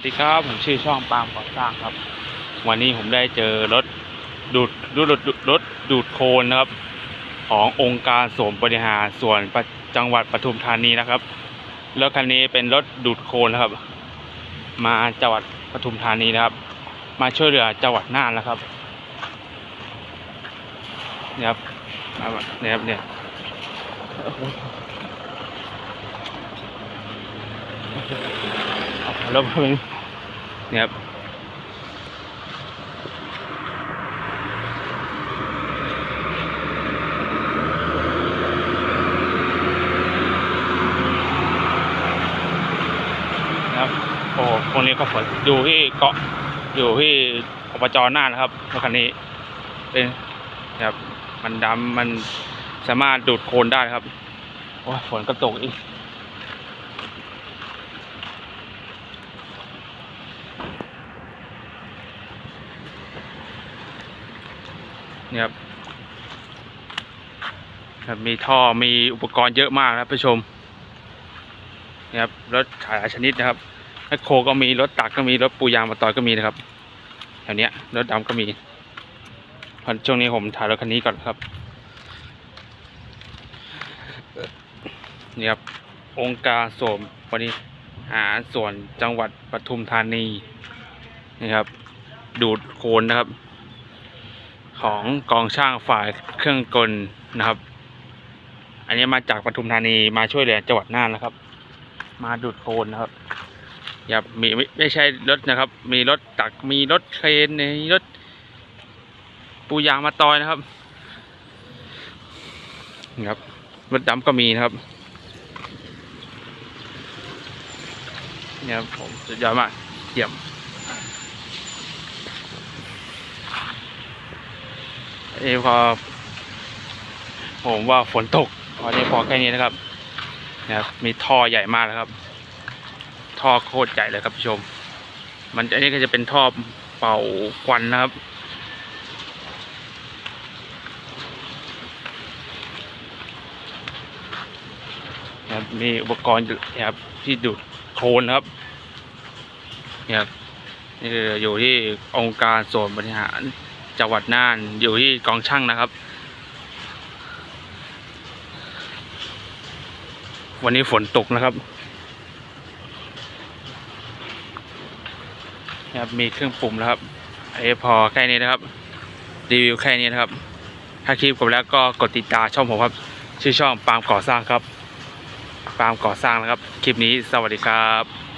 วัสดีครับ ผมชื่อช่องปามก่อสร้างครับ วันนี้ผมได้เจอรถดูดรถรถรถดูดโคลนนะครับ ขององค์การสมบริหารส่วนจังหวัดปทุมธานีนะครับรถคันนี้เป็นรถดูดโคลนนะครับ มาจังหวัดปทุมธานีนะครับ มาช่วยเหลือจังหวัดน่านนะครับนี่ครับนี่ครับเนี่ย โอ้โหเอารถมาเป็นเนี่ยครับครับโอ้ตรงนี้ก็ฝนอยู่ที่เกาะอยู่ที่อบจน่านนะครับรถคันนี้ เป็นครับ มันดำมันสามารถดูดโคลนได้ครับ โอ้ฝนก็ตกอีก เนี่ยครับครับมีท่อมีอุปกรณ์เยอะมากนะครับผู้ชมนะครับรถหลายชนิดนะครับแมคโครก็มีรถตักก็มีรถปูยางมาตอยก็มีนะครับแถวเนี้ยรถดำก็มีพราะช่วงนี้ผมถ่ายรถคันนี้ก่อนครับนี่ครับองค์การส่วนบริหารส่วนจังหวัดปทุมธานีนี่ครับ ดูดโคลนนะครับ ของกองช่างฝ่ายเครื่องกลนะครับ อันนี้มาจากปทุมธานีมาช่วยเหลือจังหวัดน่านนะครับ มาดูดโคลนนะครับอย่ามีไม่ไม่ใช่รถนะครับ มีรถตักมีรถเครนมีรถปูยางมาตอยนะครับนี่ครับรถดำก็มีนะครับเนี่ยผมสุดยอดมากเยี่ยม เอ้พอผมว่าฝนตกวันนี้พอแค่นี้นะครับนะครับ มีท่อใหญ่มากเลยครับ ท่อโคตรใหญ่เลยครับผู้ชม มันอันนี้ก็จะเป็นท่อเป่าควันนะครับนะครับมีอุปกรณ์นะครับที่ดูดโคลนนะครับเนี่ยครับนี่คืออยู่ที่องค์การส่วนบริหาร จังหวัดน่านอยู่ที่กองช่างนะครับ วันนี้ฝนตกนะครับครับมีเครื่องปุ่มแล้วครับไอ้พอแค่นี้นะครับรีวิวแค่นี้นะครับ ถ้าคลิปจบแล้วก็กดติดตามช่องผมครับ ชื่อช่องปามก่อสร้างครับ ปามก่อสร้างนะครับ คลิปนี้สวัสดีครับ